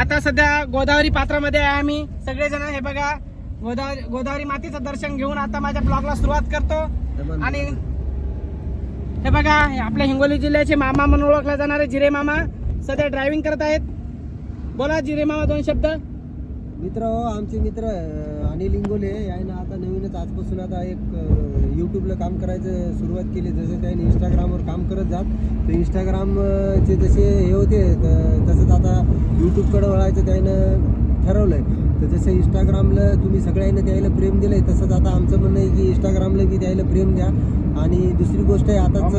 आता सध्या गोदावरी पात्रामध्ये आहे आम्ही. सगळेजण हे बघा गोदावरी गोदावरी मातेचं दर्शन घेऊन आता माझ्या ब्लॉगला सुरुवात करतो. आणि हे बघा आपल्या हिंगोली जिल्ह्याचे मामा म्हणून ओळखले जाणारे जिरे मामा सध्या ड्रायव्हिंग करत आहेत. बोला जिरे मामा दोन शब्द. मित्र हो आमचे मित्र अनिल इंगोले याने आता नवीनच आजपासून आता एक यूट्यूबला काम करायचं सुरुवात केली. जसं त्याने इंस्टाग्रामवर काम करत जात. तर इंस्टाग्रामचे जसे हे होते तसंच आता यूट्यूबकडं वळायचं त्यानं आहे तर जसं इंस्टाग्रामला तुम्ही सगळ्यांना द्यायला प्रेम आहे तसंच आता आमचं म्हणणं आहे की इंस्टाग्रामला बी द्यायला प्रेम द्या. आणि दुसरी गोष्ट आहे आताच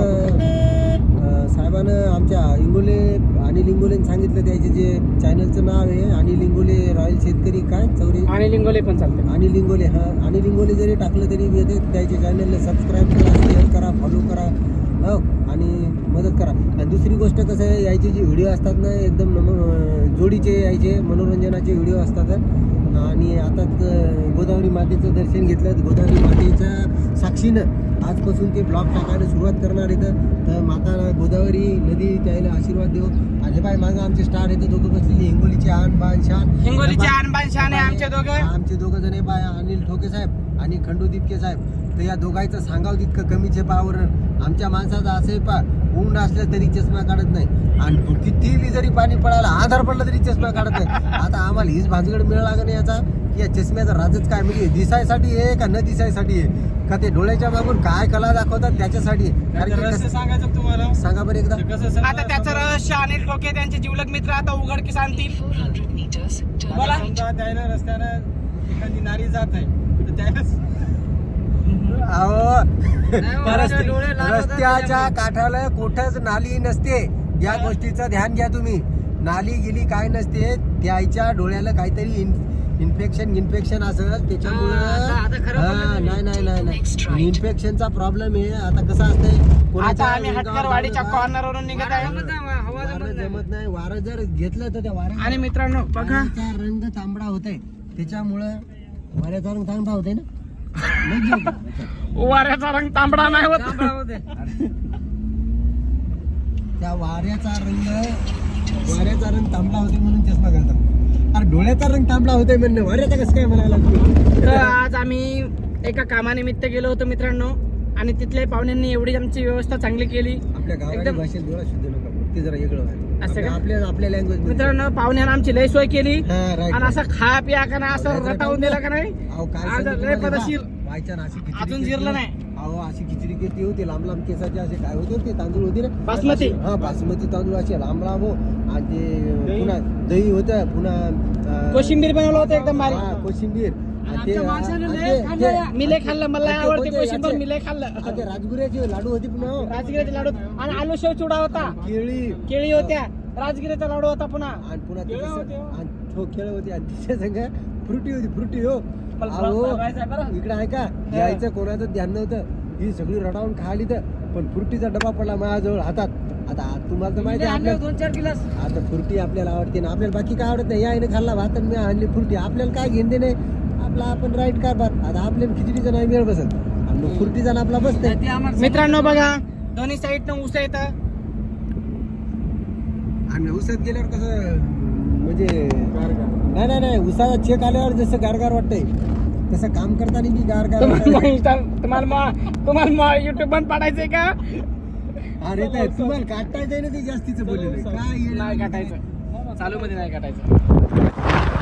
साहेबानं आमच्या इंगोले अनिल इंगोलेने सांगितलं त्याचे जे चॅनलचं नाव आहे अनिल इंगोले रॉयल शेतकरी काय? चौरे? आणि लिंगोले पण चालते अनिल इंगोले हा. अनिल इंगोले जरी टाकलं तरी येते. त्याच्या चॅनलला सबस्क्राईब करा शेअर करा फॉलो करा. हो. आणि मदत करा. आणि दुसरी गोष्ट कसं आहे यायचे जे व्हिडिओ असतात ना एकदम नम जोडीचे यायचे मनोरंजनाचे व्हिडिओ असतात. आणि आता गोदावरी मातेचं दर्शन घेतलं. गोदावरी मातेच्या साक्षीनं आजपासून ते ब्लॉग टाकायला सुरुवात करणार आहेत तर माता गोदावरी नदी त्याला आशीर्वाद देऊ आणि बाय मागं आमचे स्टार आहेत दोघं बसलेली हिंगोलीचे आन बान शान. हिंगोलीचे आणबान शान आहे आमचे दोघं. आमचे दोघं जण बाय अनिल ठोके साहेब आणि खंडू दिपके साहेब. तर या दोघांचं सांगाव तितकं कमीचे पावर आमच्या माणसाचं असं आहे पा ऊन असलं तरी चष्मा काढत नाही. आणि किती बी जरी पाणी पडायला आधार पडला तरी चष्मा काढत नाही. आता आम्हाला हीच भानगड मिळाला का नाही याचा? की या चष्म्याचा राजच काय म्हणजे दिसायसाठी आहे का न दिसायसाठी आहे? का ते डोळ्याच्या मागून काय कला दाखवतात त्याच्यासाठी? कारण की कसं- सांगायचं तुम्हाला? सांगा बरं एकदा. कसं आता त्याचं रहस्य अनिल ठोके त्यांचे जीवलग मित्र आता उघडकीस आणतील 400 meters, turn बोला. right. समजा त्याला रस्त्यानं एखादी नारी जात आहे तर त्याला अहो रस्ते- रस्त्याच्या काठाला कुठंच नाली नसते. या गोष्टीचं ध्यान घ्या तुम्ही. नाली गेली काय नसते त्याच्या डोळ्याला काहीतरी इन्फेक्शन इन्फेक्शन असेल त्याच्यामुळं हा, नाही नाही नाही नाही. इन्फेक्शनचा प्रॉब्लेम आहे. आता कसं असतंय आता आम्ही हटकर वाडीच्या कॉर्नर वरून निघत आहे. वारं जमत नाही. वारं जर घेतलं तर त्या वाऱ्या आणि मित्रांनो बघा. वाऱ्याचा रंग तांबडा होतय. त्याच्यामुळं वाऱ्याचा रंग तांबडा होतय ना. वाऱ्याचा रंग तांबडा नाही होत. त्या वाऱ्याचा रंग वाऱ्याचा रंग तांबडा होते म्हणून चष्मा घालतात. अरे डोळ्याचा रंग तांबडा होतोय म्हणणं. वाऱ्याचा कसं काय म्हणायला लागतो? तर आज आम्ही एका कामानिमित्त गेलो होतो मित्रांनो. आणि तिथल्या पाहुण्यांनी एवढी आमची व्यवस्था चांगली केली. आपल्या गावाच्या एकदम- भाषेत डोळा शुद्ध नका बोलू. ते जरा वेगळं व्हायला. असं आपल्या का? आपल्या आपल्या लँग्वेज मित्रांनो पाहुण्यानं आमची लय सोय केली. हा आणि असं खा पिया का नाही असं रटावून दिला का नाही? अहो काय आज सांगू लय तुम्हाला पदशीर बा? बायचान अशी खिचडी अजून जिरलं होती. नाही. अहो अशी खिचडी केली होती लांब लांब केसाचे असे काय होते ते तांदूळ होते ना बासमती. हा बासमती तांदूळ असे लांब लांब हो. आणि ते पुन्हा दही होतं पुन्हा कोशिंबीर बनवलं होतं एकदम हा, बारीक. कोशिंबीर. मी लय खाल्लं मला आवडते कोशिंबीर मी लय आणि ते खाल्लं राजगुऱ्याचे लाडू होते पुन्हा हो. राजगिऱ्याचे लाडू. आणि आलू शेव चिवडा होता. केळी. केळी होत्या. राजगिऱ्याचा लाडू होता पुन्हा. आणि पुन्हा कसं- होते हो. आणि हो खेळ होती. आणि तिच्या संग फ्रुटी होती फ्रुटी हो. अहो. इकडे आहे का यायचं कोणाचं ध्यान नव्हतं. ही सगळी रडावून खाली तर पण फ्रुटीचा डबा पडला माझ्याजवळ हातात. आता आ- तुम्हाला तर माहिती आहे आपल्या दोन चार गिलास. आता फ्रुटी आपल्याला आवडते ना आपल्याला बाकी काय आवडत नाही. याने खाल्ला भात आणि मी आणली फ्रुटी. आपल्याला काय घेणं नाही आपला आपण राईट कार भात आता आपल्याला खिचडीचा नाही मेळ बसत. आणि मग फ्रुटीचा ना आपला बसते मित्रांनो बघा दोन्ही साईडनं ऊस येतं. आणि उसत गेल्यावर कसं म्हणजे नाही नाही नाही उसाचा चेक आल्यावर जसं गारगार वाटतंय तसं काम करताना बी गारगार तुम्हाला. इंस्टा- तुम्हाला युट्यूब बंद पाडायचंय का? अरे तुम्हाला येते ना ते जास्तीचं बोललेलं. काय नाही काटायचं. चालू मध्ये नाही काटायचं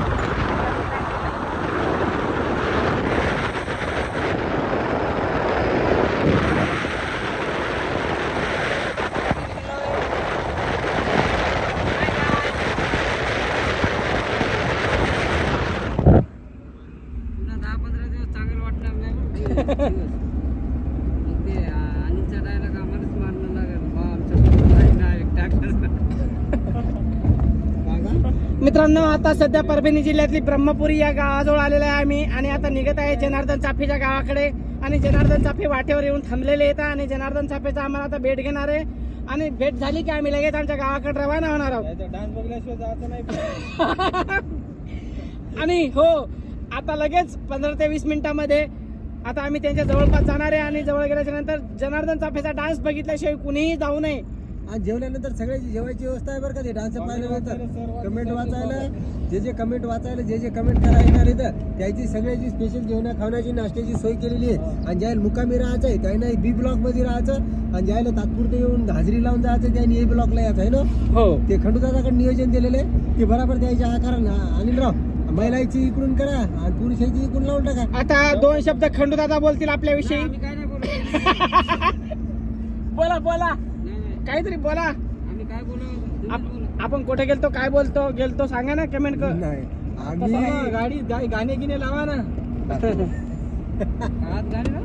दहा पंधरा दिवस चांगलं वाटणार नाही बरं. मग ते अनिलच्या डायलॉग आम्हालाच मारणं लागेल बा आमच्या नाही नाही टाकलं काय का? मित्रांनो आता सध्या परभणी जिल्ह्यातली ब्रह्मपुरी या गावाजवळ आलेलो आहे आम्ही आणि आता निघत आहे जनार्दन चाफेच्या गावाकडे. आणि जनार्दन चाफे वाटेवर येऊन थांबलेले आहेत आणि जनार्दन चाफेचा आम्हाला आता भेट घेणार आहे. आणि भेट झाली की आम्ही लगेच आमच्या गावाकडे रवाना होणार आहोत. आणि हो आता लगेच पंधरा ते वीस मिनिटामध्ये आता आम्ही त्यांच्या जवळपास जाणार आहे आणि जवळ गेल्याच्यानंतर जनार्दन चाफेचा डान्स बघितल्याशिवाय कुणीही जाऊ नये. आणि जेवल्यानंतर सगळ्याची जेवायची व्यवस्था आहे बरं का ते डान्स पाहिल्यानंतर कमेंट वाचायला जे जे कमेंट वाचायला जे जे कमेंट करायला येणार इथं त्याची सगळ्याची स्पेशल जेवणा खावण्याची नाश्त्याची सोय केलेली आहे. आणि ज्याला मुकामी राहायचं आहे त्यांना बी ब्लॉकमध्ये राहायचं. आणि ज्याला तात्पुरतं येऊन हाजरी लावून जायचं त्यांनी ए ब्लॉकला यायचं आहे ना? हो. ते खंडूदादाकडे नियोजन दिलेले ते बरोबर द्यायचे आकारण अनिलराव महिलाची इकडून करा आणि पुरुषाची इकडून लावून टाका. आता दोन शब्द खंडू दादा बोलतील आपल्याविषयी. आम्ही काय नाही बोलू बोला. काहीतरी बोला. आम्ही काय बोलू आप-. आपण कुठे गेलतो काय बोलतो गेलतो सांगा ना कमेंट कर. नाही. चला, आम्ही गाडी गाणे गिने लावा ना. आत गाडी ना